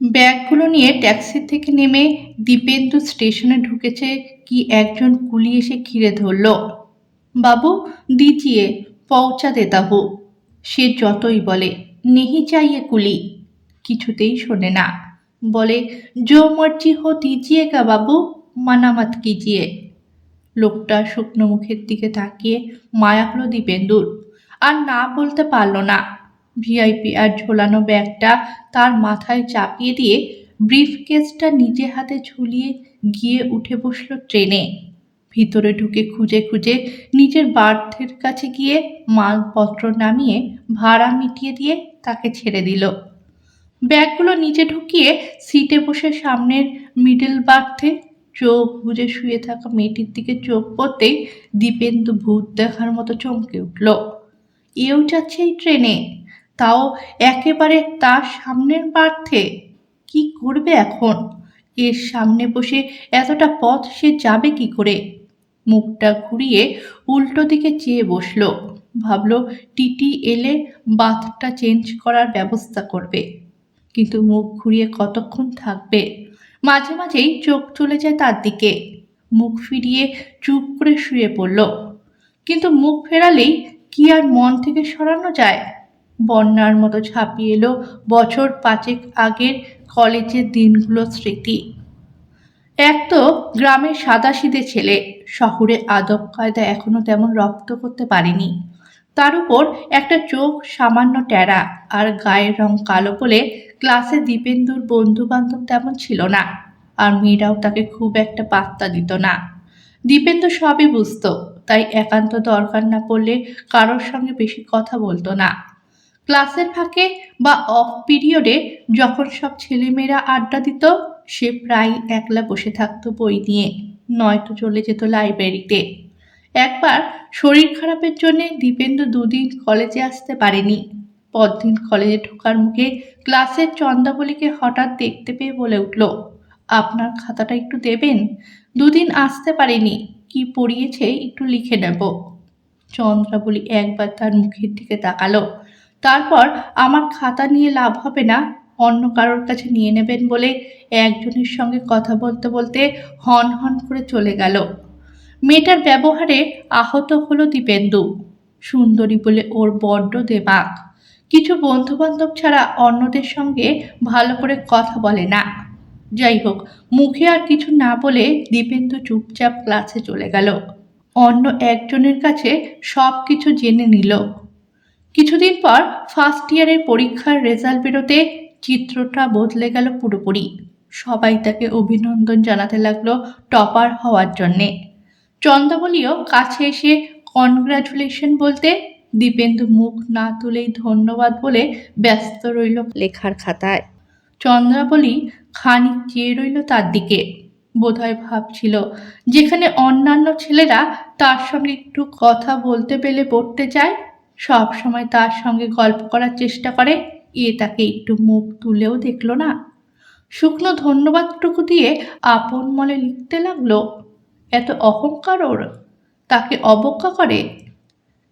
ব্যাগগুলো নিয়ে ট্যাক্সি থেকে নেমে দীপেন্দু স্টেশনে ঢুকেছে কি একজন কুলি এসে ঘিরে ধরল। বাবু দিজিয়ে পৌঁছা দেতা সে যতই বলে, নেহি চাইয়ে কুলি। কিছুতেই শোনে না। বলে জো মর্জি হো দিজিয়েগা বাবু, মানামাত কিজিয়ে। লোকটা শুকনো মুখের দিকে তাকিয়ে মায়া হলো দীপেন্দুর। আর না বলতে পারল না। ভিআইপি আর ঝোলানো ব্যাগটা তার মাথায় চাপিয়ে দিয়ে ব্রিফ কেসটা নিজে হাতে ঝুলিয়ে গিয়ে উঠে বসল ট্রেনে। ভিতরে ঢুকে খুঁজে খুঁজে নিজের বার্থের কাছে গিয়ে মালপত্র নামিয়ে ভাড়া মিটিয়ে দিয়ে তাকে ছেড়ে দিল। ব্যাগগুলো নিচে ঢুকিয়ে সিটে বসে সামনের মিডল বার্থে চোখ বুজে শুয়ে থাকা মেয়েটির দিকে চোখ পড়তেই দীপেন্দু ভূত দেখার মতো চমকে উঠল। এও যাচ্ছে এই ট্রেনে। তাও একেবারে তার সামনের পার্থে। কি করবে এখন? এর সামনে বসে এতটা পথ সে যাবে কি করে? মুখটা ঘুরিয়ে উল্টো দিকে চেয়ে বসল। ভাবলো, টিটি এলে বাথটা চেঞ্জ করার ব্যবস্থা করবে। কিন্তু মুখ ঘুরিয়ে কতক্ষণ থাকবে? মাঝে মাঝেই চোখ চলে যায় তার দিকে। মুখ ফিরিয়ে চুপ করে শুয়ে পড়ল। কিন্তু মুখ ফেরালেই কি আর মন থেকে সরানো যায়? বন্যার মতো ছাপিয়ে এলো বছর পাঁচেক আগের কলেজের দিনগুলো স্মৃতি। এক তো গ্রামের সাদাসিদে ছেলে, শহরে আদব কায়দা এখনও তেমন রপ্ত করতে পারেনি। তার উপর একটা চোখ সামান্য ট্যারা আর গায়ের রং কালো বলে ক্লাসে দীপেন্দুর বন্ধু বান্ধব তেমন ছিল না আর মেয়েরাও তাকে খুব একটা পাত্তা দিত না। দীপেন্দু সবই বুঝতো, তাই একান্ত দরকার না পড়লে কারোর সঙ্গে বেশি কথা বলতো না। ক্লাসের ফাঁকে বা অফ পিরিয়ডে যখন সব ছেলেমেয়েরা আড্ডা দিত, সে প্রায় একলা বসে থাকতো বই নিয়ে। নয়তো চলে যেত লাইব্রেরিতে একবার শরীর খারাপের জন্য দীপেন্দু দুদিন কলেজে আসতে পারেনি। পরদিন কলেজে ঢোকার মুখে ক্লাসের চন্দাবলীকে হঠাৎ দেখতে পেয়ে বলে উঠল, আপনার খাতাটা একটু দেবেন? দুদিন আসতে পারেনি। কি পড়িয়েছে একটু লিখে নেব। চন্দ্রাবলী একবার তার মুখের দিকে তাকালো। তারপর আমার খাতা নিয়ে লাভ হবে না। অন্য কারোর কাছে নিয়ে নেবেন বলে একজনের সঙ্গে কথা বলতে বলতে হন হন করে চলে গেল। মেয়েটার ব্যবহারে আহত হলো দীপেন্দু। সুন্দরী বলে ওর বড্ড দেবাক। কিছু বন্ধু বান্ধব ছাড়া অন্যদের সঙ্গে ভালো করে কথা বলে না। যাই হোক, মুখে আর কিছু না বলে দীপেন্দু চুপচাপ ক্লাসে চলে গেল। অন্য একজনের কাছে সব কিছু জেনে নিল। কিছুদিন পর ফার্স্ট ইয়ারের পরীক্ষার রেজাল্ট বেরোতে চিত্রটা বদলে গেল পুরোপুরি। সবাই তাকে অভিনন্দন জানাতে লাগল টপার হওয়ার জন্যে। চন্দ্রাবলীও কাছে এসে কনগ্রাচুলেশন বলতে দীপেন্দু মুখ না তুলেই ধন্যবাদ বলে ব্যস্ত রইল লেখার খাতায়। চন্দ্রাবলী খানিক চেয়ে রইল তার দিকে। বোধহয় ভাবছিল, যেখানে অন্যান্য ছেলেরা তার সঙ্গে একটু কথা বলতে পেলে পড়তে যায় সব সময় তার সঙ্গে গল্প করার চেষ্টা করে। এ তাকে একটু মুখ তুলেও দেখল না। শুকনো ধন্যবাদটুকু দিয়ে আপন মলে লিখতে লাগল, এত অহংকার ওর। তাকে অবজ্ঞা করে।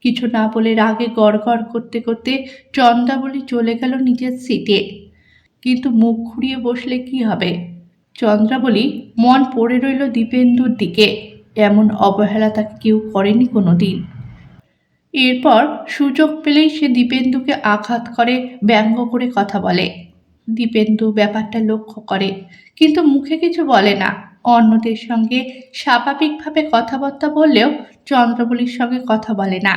কিছু না বলে রাগে গড় করতে করতে চন্দ্রাবলী চলে গেল নিজের সিটে। কিন্তু মুখ ঘুরিয়ে বসলে কি হবে? চন্দ্রাবলী মন পড়ে রইল দীপেন্দুর দিকে। এমন অবহেলা তাকে কেউ করেনি কোনো দিন এরপর সুযোগ পেলেই সে দীপেন্দুকে আঘাত করে, ব্যঙ্গ করে কথা বলে। দীপেন্দু ব্যাপারটা লক্ষ্য করে, কিন্তু মুখে কিছু বলে না। অন্যদের সঙ্গে স্বাভাবিকভাবে কথাবার্তা বললেও চন্দ্রবলীর সঙ্গে কথা বলে না।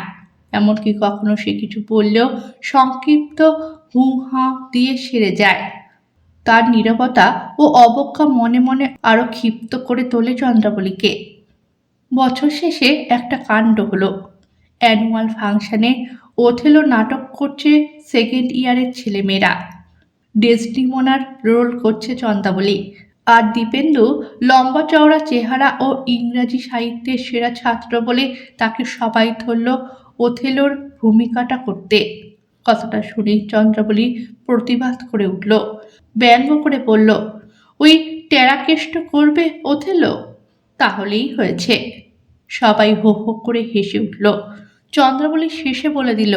এমনকি কখনো সে কিছু বললেও সংক্ষিপ্ত হু হাঁ দিয়ে সেরে যায়। তার নিরবতা ও অবজ্ঞা মনে মনে আরও ক্ষিপ্ত করে তোলে চন্দ্রাবলীকে বছর শেষে একটা কাণ্ড হলো। অ্যানুয়াল ফাংশনে ওথেলো নাটক করছে সেকেন্ড ইয়ারের ছেলেমেয়েরা। ডেসডিমোনার রোল করছে চন্দাবলী। আর দীপেন্দু লম্বা চওড়া চেহারা ও ইংরাজি সাহিত্যের সেরা ছাত্র বলে তাকে সবাই ধরল ওথেলোর ভূমিকাটা করতে। কথাটা শুনে চন্দ্রাবলী প্রতিবাদ করে উঠল, ব্যঙ্গ করে বলল, ওই টেরাকেষ্ট করবে ওথেলো? তাহলেই হয়েছে। সবাই হো হো করে হেসে উঠল। চন্দ্রাবলী শেষে বলে দিল,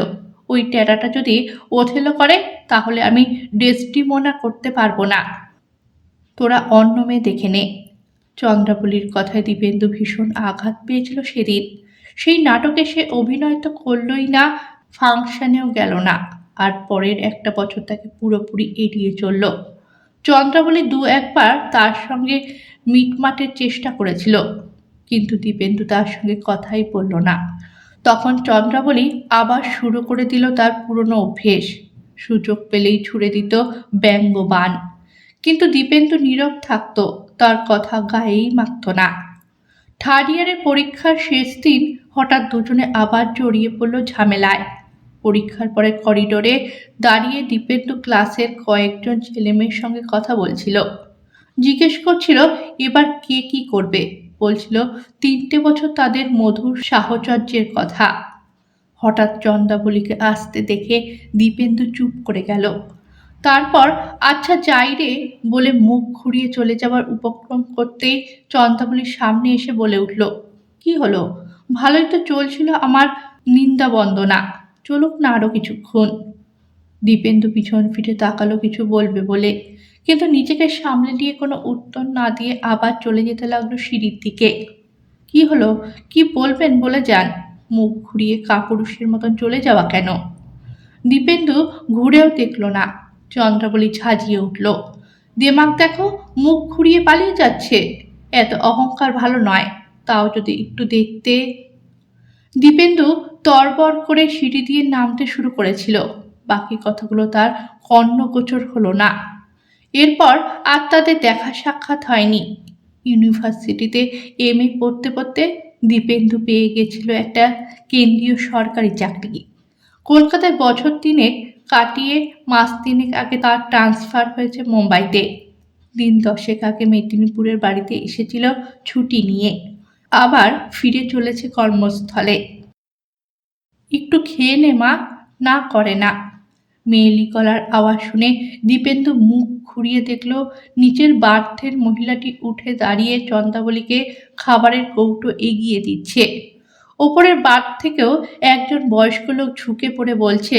ওই ট্যাটাটা যদি ওথেলো করে, তাহলে আমি ডেস্টিমোনা করতে পারব না। তোরা অন্য মেয়ে দেখে নে। চন্দ্রাবলীর কথায় দীপেন্দু ভীষণ আঘাত পেয়েছিল সেদিন। সেই নাটকে সে অভিনয় তো করলই না, ফাংশনেও গেল না, আর পরের একটা বছর তাকে পুরোপুরি এড়িয়ে চলল। চন্দ্রাবলী দু একবার তার সঙ্গে মিটমাটের চেষ্টা করেছিল, কিন্তু দীপেন্দু তার সঙ্গে কথাই বলল না। তখন চন্দ্রাবলী আবার শুরু করে দিল তার পুরনো অভ্যেস। সুযোগ পেলেই ছুড়ে দিত ব্যঙ্গবান। কিন্তু দীপেন্দু নীরব থাকত, তার কথা গায়েই মাখত না। থার্ড ইয়ারের পরীক্ষার শেষ দিন হঠাৎ দুজনে আবার জড়িয়ে পড়ল ঝামেলায়। পরীক্ষার পরে করিডোরে দাঁড়িয়ে দীপেন্দু ক্লাসের কয়েকজন ছেলেমেয়ের সঙ্গে কথা বলছিল। জিজ্ঞেস করছিল, এবার কে কি করবে? বলছিল তিনটে বছর তাদের মধুর সাহচর্যের কথা। হঠাৎ চন্দ্রাবলীকে আসতে দেখে দীপেন্দু চুপ করে গেল। তারপর আচ্ছা যাই রে, বলে মুখ ঘুরিয়ে চলে যাওয়ার উপক্রম করতেই চন্দ্রাবলীর সামনে এসে বলে উঠল, কি হলো? ভালোই তো চলছিল আমার নিন্দা বন্দনা। চলুক না আরও কিছুক্ষণ। দীপেন্দু পিছন ফিরে তাকালো, কিছু বলবে বলে। কিন্তু নিজেকে সামলে নিয়ে কোনো উত্তর না দিয়ে আবার চলে যেতে লাগল সিঁড়ির দিকে। কি হলো? কি বলবেন বলে যান? মুখ ঘুরিয়ে কাপুরুষের মতন চলে যাওয়া কেন? দীপেন্দু ঘুরেও দেখল না। চন্দ্রাবলী ঝাঁঝিয়ে উঠল। দেমাক দেখো, মুখ ঘুরিয়ে পালিয়ে যাচ্ছে। এত অহংকার ভালো নয়, তাও যদি একটু দেখতে। দীপেন্দু তরবর করে সিঁড়ি দিয়ে নামতে শুরু করেছিল। বাকি কথাগুলো তার কর্ণগোচর হলো না। এরপর আর তাদের দেখা সাক্ষাৎ হয়নি। ইউনিভার্সিটিতে এম এ পড়তে পড়তে দীপেন্দু পেয়ে গেছিল একটা কেন্দ্রীয় সরকারি চাকরি। কলকাতায় বছর তিনেক কাটিয়ে মাস তিনেক আগে তার ট্রান্সফার হয়েছে মুম্বাইতে। দিন দশেক আগে মেদিনীপুরের বাড়িতে এসেছিল ছুটি নিয়ে। আবার ফিরে চলেছে কর্মস্থলে। একটু খেয়ে নে মা, না করে না। মেয়েলি গলার আওয়াজ শুনে দীপেন্দু মুখ ঘুরিয়ে দেখল, নিচের বার্থের মহিলাটি উঠে দাঁড়িয়ে চন্দ্রাবলীকে খাবারের কৌটো এগিয়ে দিচ্ছে। ওপরের বার্থ থেকেও একজন বয়স্ক লোক ঝুঁকে পড়ে বলছে,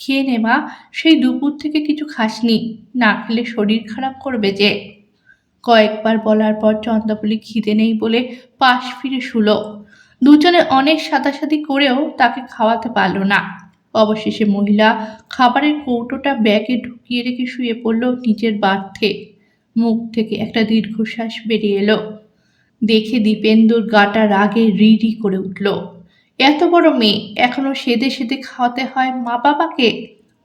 খেয়ে নে মা, সেই দুপুর থেকে কিছু খাসনি, না খেলে শরীর খারাপ করবে যে। কয়েকবার বলার পর চন্দ্রাবলী খিদে নেই বলে পাশ ফিরে শুলো। দুজনে অনেক সাদাসাদি করেও তাকে খাওয়াতে পারল না। অবশেষে মহিলা খাবারের কৌটোটা ব্যাগে ঢুকিয়ে রেখে শুয়ে পড়ল নিজের বার্থে। মুখ থেকে একটা দীর্ঘশ্বাস বেরিয়ে এলো। দেখে দীপেন্দুর গাটা রাগে রিরি করে উঠল। এত বড় মেয়ে, এখনও সেদে সেদে খাওয়াতে হয় মা বাবাকে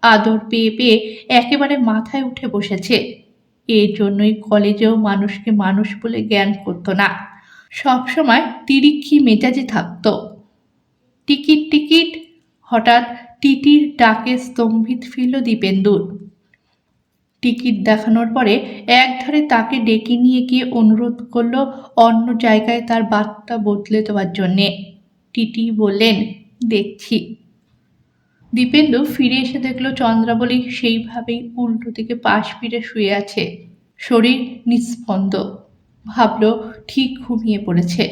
আদর পেয়ে পেয়ে একেবারে মাথায় উঠে বসেছে। এর জন্যই কলেজেও মানুষকে মানুষ বলে জ্ঞান করতো না। সবসময় তিরিক্ষি মেজাজে থাকতো। Ticket ticket? হঠাৎ টিটির ডাকে স্তম্ভিত ফিরল দীপেন্দুর। টিকিট দেখানোর পরে একধারে তাকে ডেকে নিয়ে গিয়ে অনুরোধ করল অন্য জায়গায় তার বার্তা বদলে দেওয়ার জন্যে। টিটি বললেন, দেখছি। দীপেন্দু ফিরে এসে দেখল চন্দ্রাবলী সেইভাবেই উল্টো দিকে পাশ ফিরে শুয়ে আছে। শরীর নিস্পন্দ। ভাবল, ঠিক ঘুমিয়ে পড়েছে।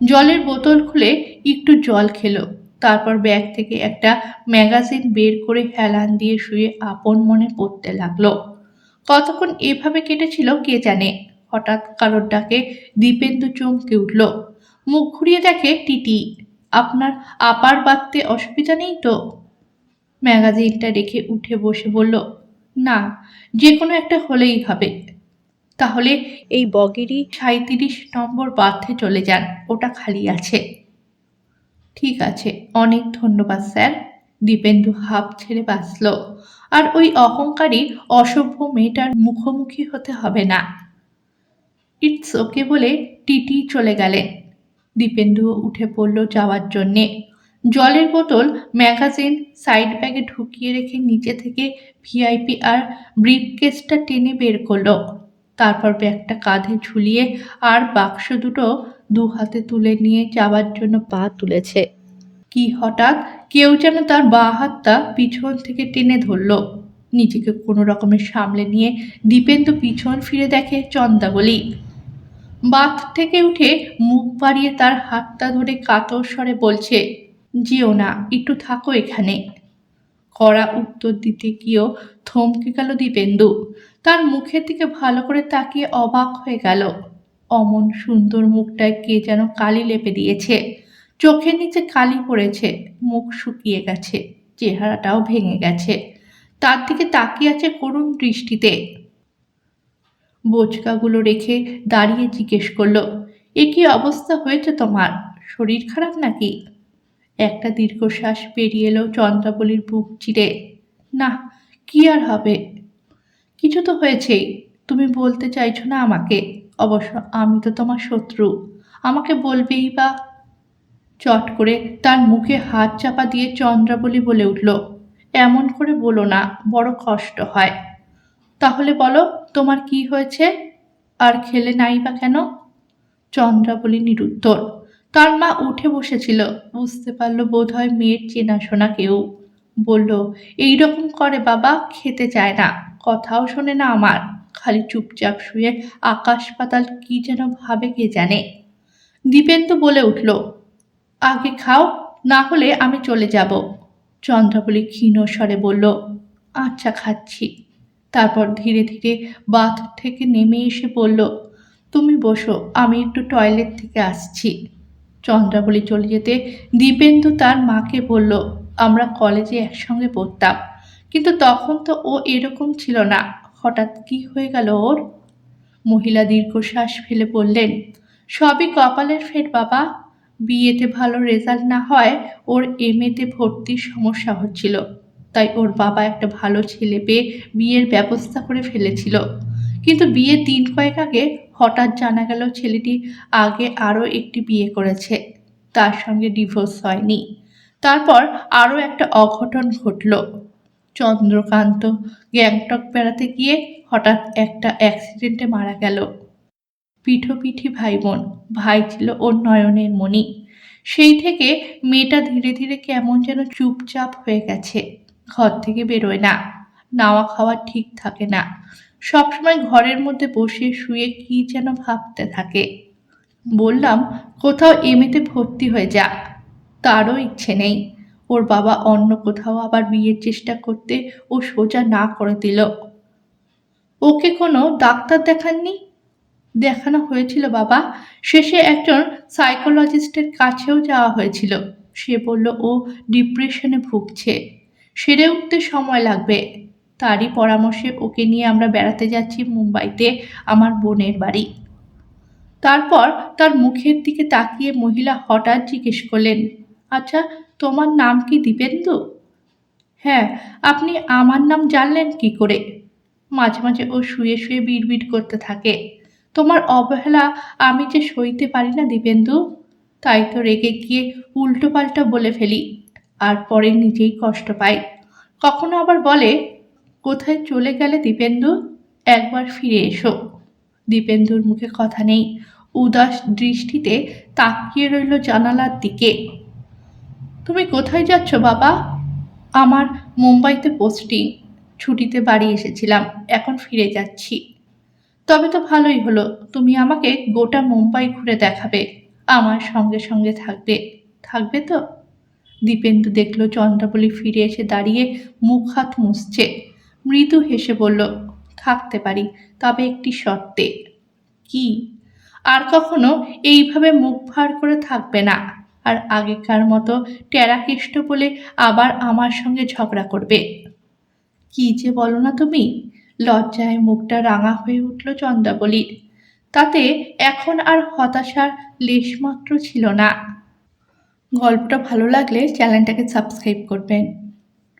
জলের বোতল খুলে একটু জল খেলো। তারপর ব্যাগ থেকে একটা ম্যাগাজিন বের করে হেলান দিয়ে শুয়ে আপন মনে পড়তে লাগল। কতক্ষণ এভাবে কেটেছিল কে জানে? হঠাৎ কারোর ডাকে দীপেন্দু চমকে উঠল। মুখ ঘুরিয়ে দেখে টিটি, আপনার আপার বাঁধতে অসুবিধা নেই তো? ম্যাগাজিনটা রেখে উঠে বসে বলল, না যে কোনো একটা হলেই হবে। তাহলে এই বগেরই সাঁত্রিশ নম্বর বাথে চলে যান, ওটা খালি আছে। ঠিক আছে, অনেক ধন্যবাদ স্যার। দীপেন্দু হাফ ছেড়ে বাঁচল। আর ওই অহংকারী, অসভ্য মেয়েটার মুখোমুখি হতে হবে না। ইটস ওকে বলে টিটি চলে গেলেন দীপেন্দু উঠে পড়ল যাওয়ার জন্যে। জলের বোতল, ম্যাগাজিন, সাইড ব্যাগে ঢুকিয়ে রেখে নিচে থেকে ভিআইপি আর ব্রিফকেসটা টেনে বের করল। তারপর ব্যাগটা কাঁধে ঝুলিয়ে আর বাক্স দুটো দু হাতে তুলে নিয়ে যাওয়ার জন্য পা তুলেছে। কি হঠাৎ কেউ যেন তার বা হাতটা পিছন থেকে টেনে ধরলো। নিজেকে কোনো রকমের সামলে নিয়ে দীপেন্দু পিছন ফিরে দেখে চন্দাবলী। বাথ থেকে উঠে মুখ বাড়িয়ে তার হাতটা ধরে কাতর স্বরে বলছে, যেও না, একটু থাকো এখানে। কড়া উত্তর দিতে গিয়েও থমকে গেল দীপেন্দু। তার মুখের দিকে ভালো করে তাকিয়ে অবাক হয়ে গেল। অমন সুন্দর মুখটায় কে যেন কালি লেপে দিয়েছে। চোখের নিচে কালি পড়েছে, মুখ শুকিয়ে গেছে, চেহারাটাও ভেঙে গেছে। তার দিকে তাকিয়ে আছে করুণ দৃষ্টিতে। বোচকাগুলো রেখে দাঁড়িয়ে জিজ্ঞেস করল, এ কি অবস্থা হয়েছে তোমার? শরীর খারাপ নাকি? একটা দীর্ঘশ্বাস পেরিয়ে এলো চন্দ্রাবলীর বুক চিরে। না, কি আর হবে? কিছু তো হয়েছেই। তুমি বলতে চাইছো না আমাকে? অবশ্য আমি তো তোমার শত্রু। আমাকে বলবেই বা? চট করে তার মুখে হাত চাপা দিয়ে চন্দ্রাবলী বলে উঠল, এমন করে বলো না, বড় কষ্ট হয়। তাহলে বলো, তোমার কি হয়েছে? আর খেলে নাই বা কেন? চন্দ্রাবলী নিরুত্তর, তার মা উঠে বসেছিল, বুঝতে পারল বোধহয় মেয়ের চেনাশোনা কেউ। বলল এই রকম করে বাবা, খেতে চায় না, কথাও শোনে না আমার। খালি চুপচাপ শুয়ে আকাশ পাতাল কি যেন ভাবে কে জানে। দীপেন্দু বলে উঠল, আগে খাও, না হলে আমি চলে যাব। চন্দ্রাবলী ক্ষীণ স্বরে বলল আচ্ছা খাচ্ছি। তারপর ধীরে ধীরে বাথ থেকে নেমে এসে বলল, তুমি বসো, আমি একটু টয়লেট থেকে আসছি। চন্দ্রাবলী চলে যেতে দীপেন্দু তার মাকে বলল, আমরা কলেজে একসঙ্গে পড়তাম, কিন্তু তখন তো ও এরকম ছিল না। হঠাৎ কি হয়ে গেল ওর? মহিলা দীর্ঘশ্বাস ফেলে বললেন, সবই কপালের ফের বাবা। বিয়েতে ভালো রেজাল্ট না হয়, ওর এমএতে ভর্তির সমস্যা হচ্ছিল। তাই ওর বাবা একটা ভালো ছেলে পেয়ে বিয়ের ব্যবস্থা করে ফেলেছিল। কিন্তু বিয়ের দিন কয়েক আগে হঠাৎ জানা গেল ছেলেটি আগে আরও একটি বিয়ে করেছে। তার সঙ্গে ডিভোর্স হয়নি। তারপর আরও একটা অঘটন ঘটল। চন্দ্রকান্ত গ্যাংটক বেড়াতে গিয়ে হঠাৎ একটা অ্যাক্সিডেন্টে মারা গেল। পিঠোপিঠি ভাই বোন ভাই ছিল ওর নয়নের মণি। সেই থেকে মেয়েটা ধীরে ধীরে কেমন যেন চুপচাপ হয়ে গেছে। ঘর থেকে বেরোয় না, নাওয়া খাওয়া ঠিক থাকে না। সবসময় ঘরের মধ্যে বসে শুয়ে কি যেন ভাবতে থাকে। বললাম, কোথাও এমএতে ভর্তি হয়ে যা তারও ইচ্ছে নেই। ওর বাবা অন্য কোথাও আবার বিয়ের চেষ্টা করতে ও সোজা না করে দিল। ওকে কোনো ডাক্তার দেখাননি? দেখানো হয়েছিল বাবা। শেষে একজন সাইকোলজিস্টের কাছেও যাওয়া হয়েছিল। সে বলল, ও ডিপ্রেশনে ভুগছে। সেরে উঠতে সময় লাগবে। তারই পরামর্শে ওকে নিয়ে আমরা বেড়াতে যাচ্ছি মুম্বাইতে, আমার বোনের বাড়ি। তারপর তার মুখের দিকে তাকিয়ে মহিলা হঠাৎ জিজ্ঞেস করলেন আচ্ছা তোমার নাম কি দীপেন্দু? হ্যাঁ আপনি আমার নাম জানলেন কি করে? মাঝে মাঝে ও শুয়ে শুয়ে বিড়বিড় করতে থাকে। তোমার অবহেলা আমি যে সইতে পারি না দীপেন্দু, তাই তো রেগে গিয়ে উল্টো পাল্টা বলে ফেলি, আর পরে নিজেই কষ্ট পাই। কখনো আবার বলে, কোথায় চলে গেলে দীপেন্দু? একবার ফিরে এসো। দীপেন্দুর মুখে কথা নেই। উদাস দৃষ্টিতে তাকিয়ে রইল জানালার দিকে। তুমি কোথায় যাচ্ছ, বাবা? আমার মুম্বাইতে পোস্টিং ছুটিতে বাড়ি এসেছিলাম, এখন ফিরে যাচ্ছি। তবে তো ভালোই হলো, তুমি আমাকে গোটা মুম্বাই ঘুরে দেখাবে, আমার সঙ্গে সঙ্গে থাকবে। থাকবে তো? দীপেন্দু দেখল চন্দ্রাবলী ফিরে এসে দাঁড়িয়ে মুখ হাত মুছছে। মৃদু হেসে বলল, থাকতে পারি, তবে একটি শর্তে। কি? আর কখনো এইভাবে মুখ ভার করে থাকবে না। আর আগেকার মতো টেরাকেষ্ট বলে আবার আমার সঙ্গে ঝগড়া করবে। কি যে বলো না তুমি? লজ্জায় মুখটা রাঙা হয়ে উঠল চন্দ্রাবলীর তাতে এখন আর হতাশার লেশমাত্র ছিল না। গল্পটা ভালো লাগলে চ্যানেলটাকে সাবস্ক্রাইব করবেন।